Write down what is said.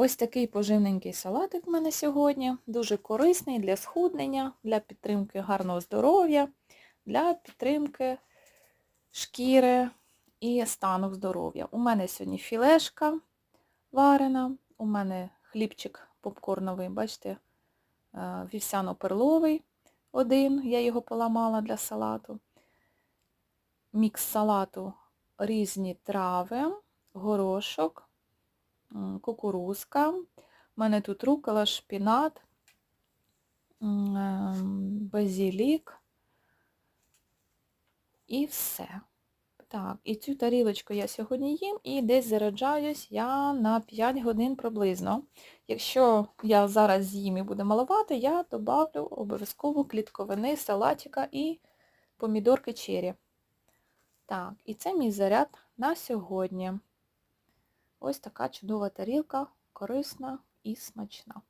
Ось такий поживненький салатик в мене сьогодні. Дуже корисний для схуднення, для підтримки гарного здоров'я, для підтримки шкіри і стану здоров'я. У мене сьогодні філешка варена, у мене хлібчик попкорновий, бачите, е, вівсяно-перловий один, я його поламала для салату. Мікс салату різні трави, горошок, кукурузка. У мене тут рукола, шпінат, ем, базілік і все. Так, і цю тарілочку я сьогодні їм і десь заряджаюсь я на 5 годин приблизно. Якщо я зараз з'їм і буде маловато, я добавлю обов'язково клітковини, салатика і помідорки чері. Так, і це мій заряд на сьогодні. Ось така чудова тарілка, корисна і смачна.